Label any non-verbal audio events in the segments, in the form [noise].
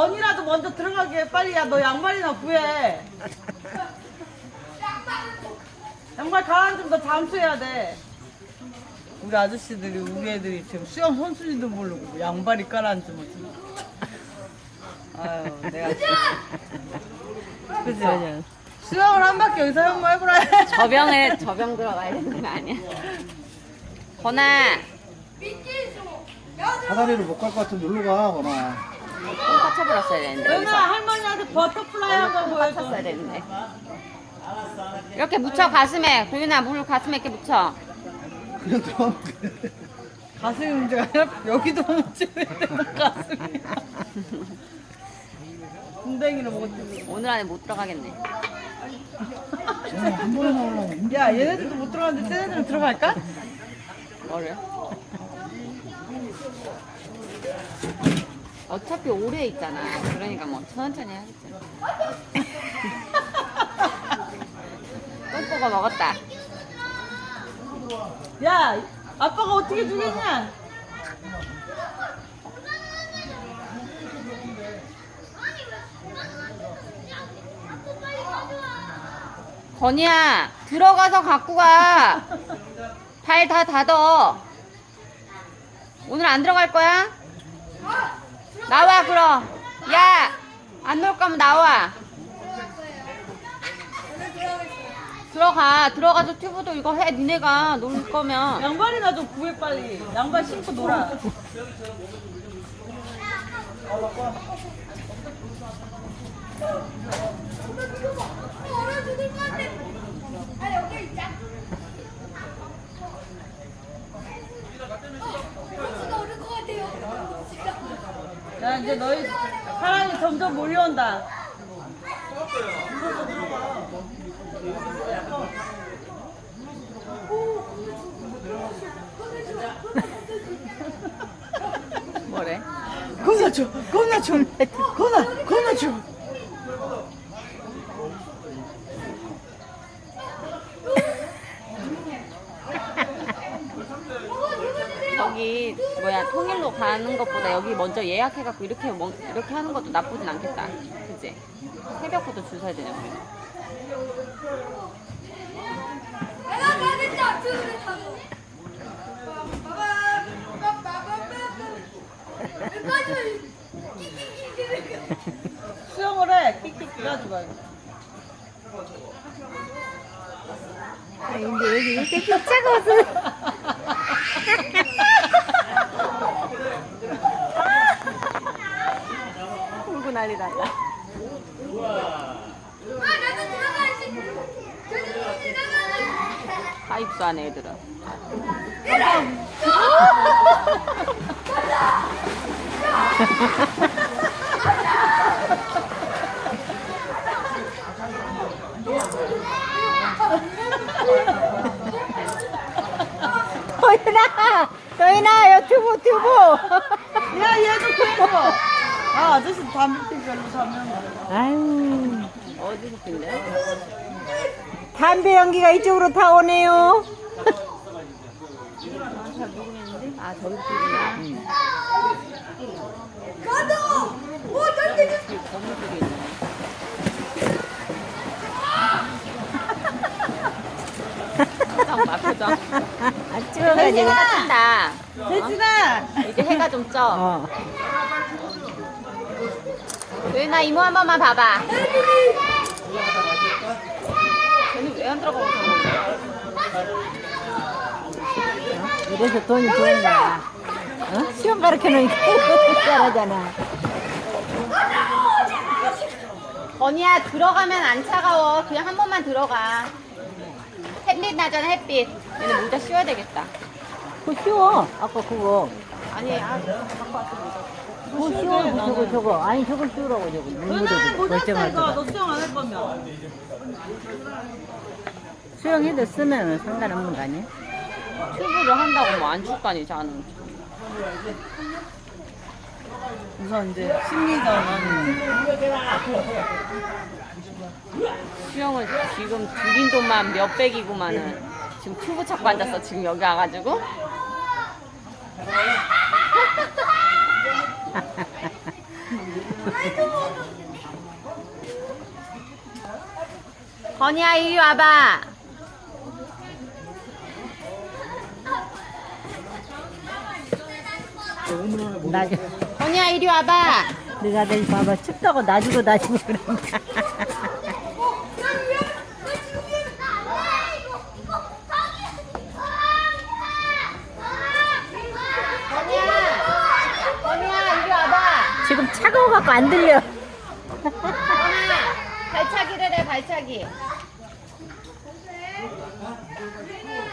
건이라도 먼저 들어가게 해. 빨리 야 너 양말이나 구해. 양말 가라앉으면 너 잠수해야 돼. 우리 아저씨들이 우리 애들이 지금 수영 선수인도 모르고 양발이 깔아앉으면 좀. 아유 내가 진짜. 그지? 수영을 한 바퀴 여기서 한번 해보라. 저병에 저병 들어가야 되는 거 아니야? 건아 사다리로 못 갈 것 같으면 놀러 가, 거나. 똥 쳐버렸어야 되는데 여기서 할머니한테 버터플라이 한번 보여줘. 쳤어야 되는데 이렇게 묻혀 가슴에 도윤아 물 가슴에 이렇게 묻혀 그냥 들어가면 돼. 가슴이 문제가 아니라 여기도 문제인데 가슴이야. 군댕이를 먹었지. 오늘 안에 못 들어가겠네 쟤는 한 번에 나오려면 힘들어. 야 얘네들도 못 들어갔는데 쟤네들은 들어갈까? 뭐를? 어차피 오래 있잖아 그러니까 뭐 천천히 하겠지 [laughs] 똥 보고 먹었다 야 아빠가 어떻게 주겠냐? 건이야 들어가서 갖고 가. [laughs] 발 다 닫어. 오늘 안 들어갈 거야? 나와 그럼. 야, 안 놀 거면 나와. 들어가. 들어가서 튜브도 이거 해. 니네가 놀 거면. 양발이나 좀 구해 빨리. 양발 신고 놀아. 야 이제 너희 사랑이 점점 몰려온다. 뭐래? 겁나 줘, 겁나 줘, 겁나, 겁나 줘. 저기 뭐야 통일로 가는 것보다 여기 먼저 예약해갖고 이렇게 먹- 이렇게 하는 것도 나쁘진 않겠다. 그치? 새벽부터 줄 서야 되냐고. 수영을 해, 끽끽 해가지고. 근데 여기 이렇게 차가워서. 울고 난리 났다. 다 입수하네 애들은. 도인아! 도인아 유튜브 튜브! 야, 얘도 그거. 아, 아저씨 담배 별로 자면. 아유, 어디서 핀데? 담배 연기가 이쪽으로 다 오네요. 아 저기. 여기 건물 쪽에 있네. 표정 봐 표정. 아, 이제 찍어가지고. 해가 뜬다. 대진아! 이제 해가 좀 쪄. 어. 도윤아 이모 한 번만 봐봐. 안 들어가고? 이래서 돈이 좋은 거야. 어? 시험 가르쳐 놓으니까 [laughs] 잘하잖아. 건이야 들어가면 안 차가워. 그냥 한 번만 들어가. 햇빛 나잖아 햇빛. 얘는 모자 씌워야 되겠다. 그거 쉬워. 아까 그거. 아니 아 갖고 왔어 모자. 그거 쉬워. 저거, 저거. 아니, 저거 쉬우라고, 저거. 모자 써, 멀쩡할 이거. 너 수영 안 할 거면. 수영해도 쓰면 상관없는 거 아니야? 튜브를 한다고 뭐안 춥다니 자는. 우선 이제 심리전은 수영을 지금 들인 돈만 몇백이구만은 지금 튜브 찾고 앉았어 지금 여기 와가지고 [laughs] 건이야 이리 와봐. 나주 건이야 이리 와봐. 너희들 봐봐 춥다고 놔주고 놔주고 그런다 건이야. 건이야 이리 와봐. 지금 차가워 갖고 안 들려 발차기를 해 발차기.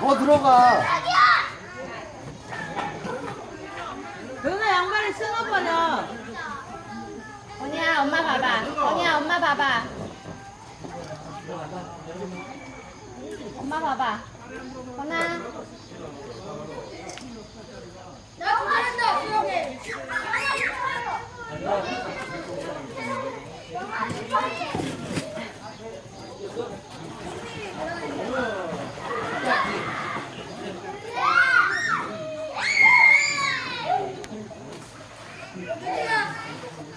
더 들어가. 너네 양말을 신어버려. 건이야 엄마 봐봐. 건이야 엄마 봐봐. 엄마 봐봐. 건아.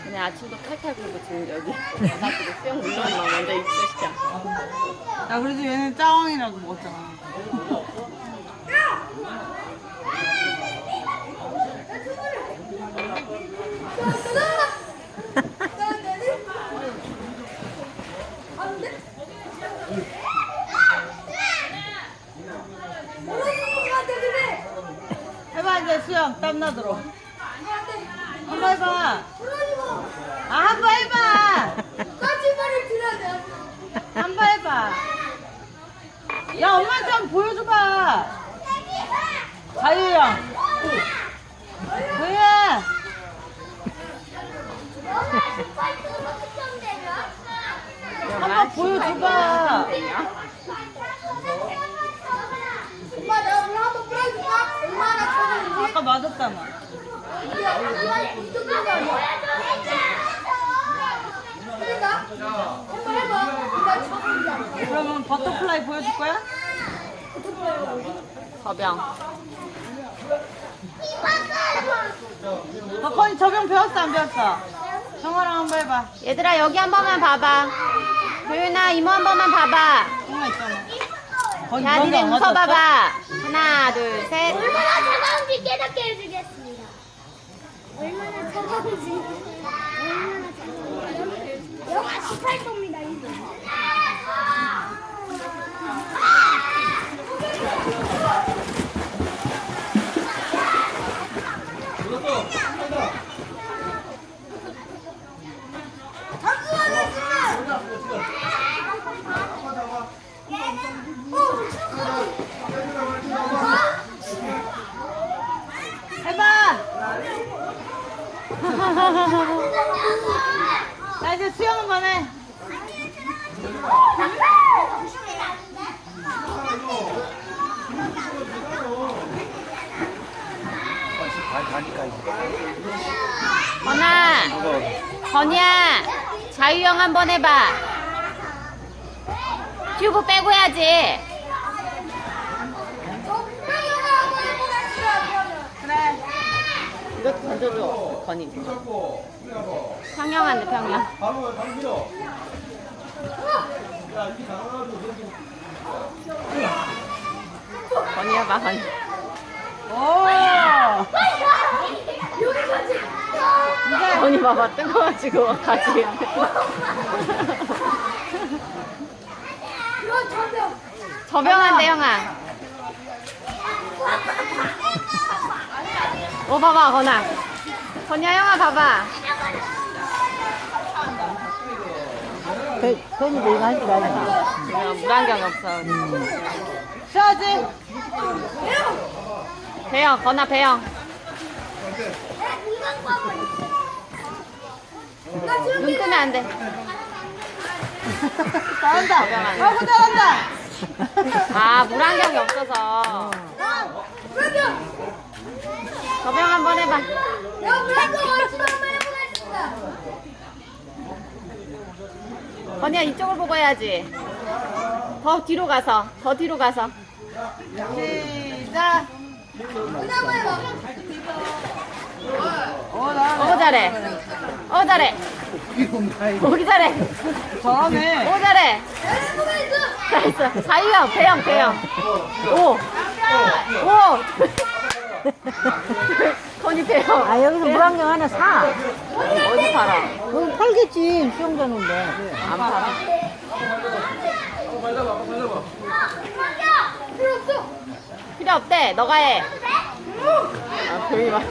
그냥 아침도 칼칼 굴고 지금 여기 와가지고 수영 물러만 먼저 시작. 야 그래도 얘는 짜왕이라고 먹었잖아. 이제 수영 땀 나도록. 한 번 해봐. 아 한 번 해봐. 한번 해봐. 야 엄마한테 한번 보여줘봐. 자유형. 뭐야? 한번 보여줘봐. 엄마 나 오늘 한번 보여줄까? 엄마가 쳐주는지? 쳐준다 그러면 버터플라이 보여줄 거야? 서병. 박건이 적용 배웠어 안 배웠어? 정화랑 한번 해봐. 얘들아 여기 한 번만 봐봐. 도윤아 이모 한 번만 봐봐. 정화 있잖아. 야 니네 안 웃어봐봐. 하나 둘 셋. 얼마나 차가운지 깨닫게 해주겠습니다. 얼마나 차가운지. 얼마나 차가운지. 영하 18도입니다 이거 해봐. 나 이제 수영 한번 해. 건아. 건이야. 자유형 한번 해봐. 튜브 빼고 해야지. 그래. 이것도 던져줘. 건이. 평영한데 평영. 건이 해봐 건이. 오. 이제 건이 봐봐 뜨거워지고 같이. 저병한데 형아. 오 봐봐 건아. 건이야 형아 봐봐. 그건이도 이거 하지 말자 지금 물안경이 없어. 쉬어야지. 배영 건아 배영. 눈 뜨면 안 돼. 잘한다. 아이고 잘한다. 아 물안경이 없어서. 저병 한번 해봐. 내가 브랜드 원치도 한번 해보겠습니다 건이야 이쪽을 보고 해야지. 더 뒤로 가서 더 뒤로 가서. 시작. 어 잘해. 어 잘해. 오기 잘해. 잘하네. 오 잘해. 잘했어. 자유형 배영 배영. 오. 오. [laughs] 배영. 아 여기서 물안경 하나 사. 어디 팔아? 여기 팔겠지 수영장인데. 안 팔아. 필요 없대. 너가 해. 아, 도윤이 봐.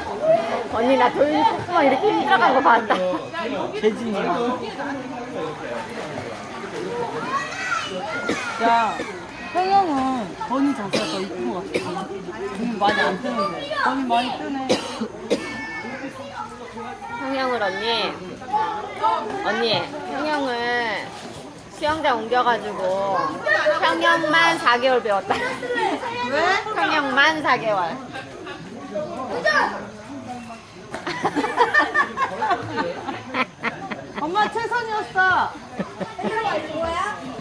언니 나 도윤이 콧구멍 이렇게 힘들어간 거 봤다. 재진이야. 야, 형형은 건이 자세가 더 이쁜 것 같아. 건이 많이 안 뜨는데. 건이 많이 뜨네. 형형을 언니. 언니, 형형을 수영장 옮겨가지고 형형만 4개월 배웠다. 왜? 형형만 4개월. 엄마 최선이었어. [laughs]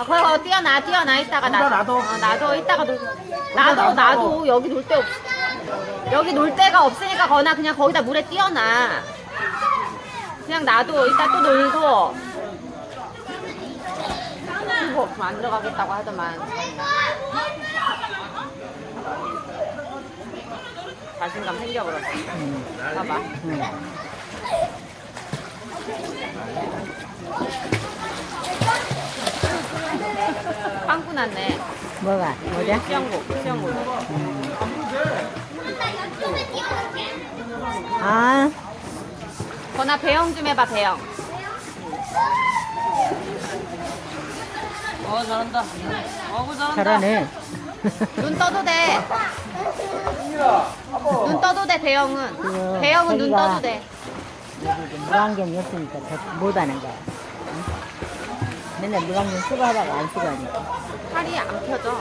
아, 거기 뛰어나, 뛰어나, 이따가 나. 나도. 어, 나도, 이따가 놀. 나도, 나도, 여기 놀 데 없. 여기 놀 데가 없으니까 거나 그냥 거기다 물에 뛰어나. 그냥 놔둬. 이따 또 놀고. 이거 없으면 안 들어가겠다고 하더만. 자신감 생겨버렸어. 봐봐. 빵꾸 났네. 뭐가 뭐냐? 수영복, 수영복. 아 거나 배영 좀 해봐, 배영. 어, 잘한다. 어구, 잘한다. 잘하네. 눈 떠도 돼. 눈 떠도 돼, 배영은. 배영은 눈 떠도 돼. 여기 물안경이 없으니까 더 못하는 거야. 응? 맨날 물안경 쓰고 하다가 안 쓰고 하니까. 팔이 안 펴져.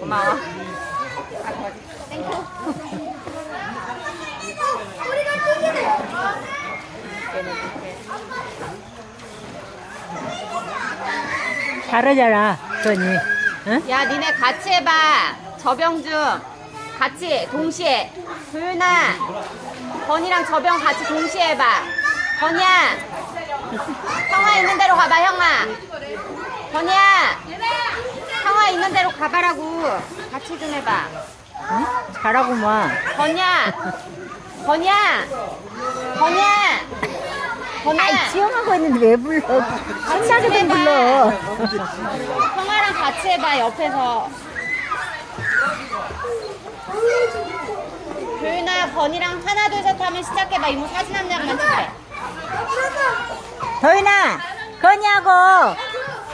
고마워. 잘하잖아, 건이. 응? 야, 니네 같이 해봐. 저병 좀. 같이, 동시에. 도윤아, 건이랑 저병 같이 동시에 해봐. 건이야. 형아 있는 대로 가봐, 형아. 건이야. 형아 있는 대로 가봐라고. 같이 좀 해봐. 응? 잘하구만. 건이야. 건이야. 건이야. 건이야. 아이, 수영하고 있는데 왜 불러? 신나게 좀 불러. 형아랑 같이 해봐, 옆에서. 도윤아, 건이랑 하나, 둘, 셋 하면 시작해봐. 이모 사진 한 장만 찍게.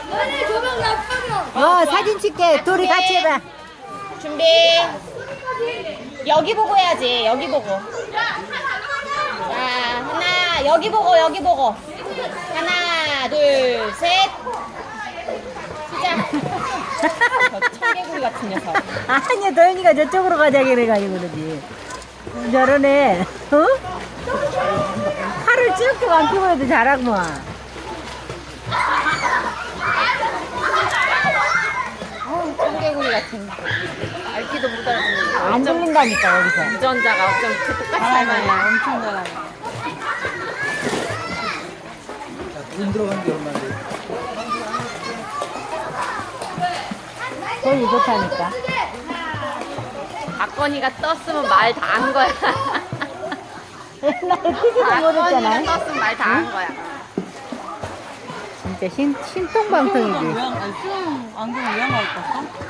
너네 조명 나쁘면 어, 사진 찍게. 둘이 같이 해봐. 준비. 여기 보고 해야지. 여기 보고. 자, 하나, 여기 보고, 여기 보고. 하나, 둘, 셋. 시작. [laughs] 저 청개구리 같은 녀석. 아니야, 도인이가 저쪽으로 가자 그래가지고 그러지. 저러네. 어? 쭉안 펴고 해도 잘하구만. 어우, 청개구리 같은. 알기도 못 알아듣는. 안 들린다니까, 여기서. 유전자가 어쩜 이렇게 똑같이 잘하네. 닮았나. 엄청 잘하네. 도인이 좋다니까. 박건이가 떴으면 말 다 한 거야. [laughs] 옛날에 크지도 박건이가 못했잖아. 떴으면 말 다 한 거야. 진짜 신, 수영장 신통방통이지. 왜 안, 아니, 수영 안경 왜 안 갖고 왔어?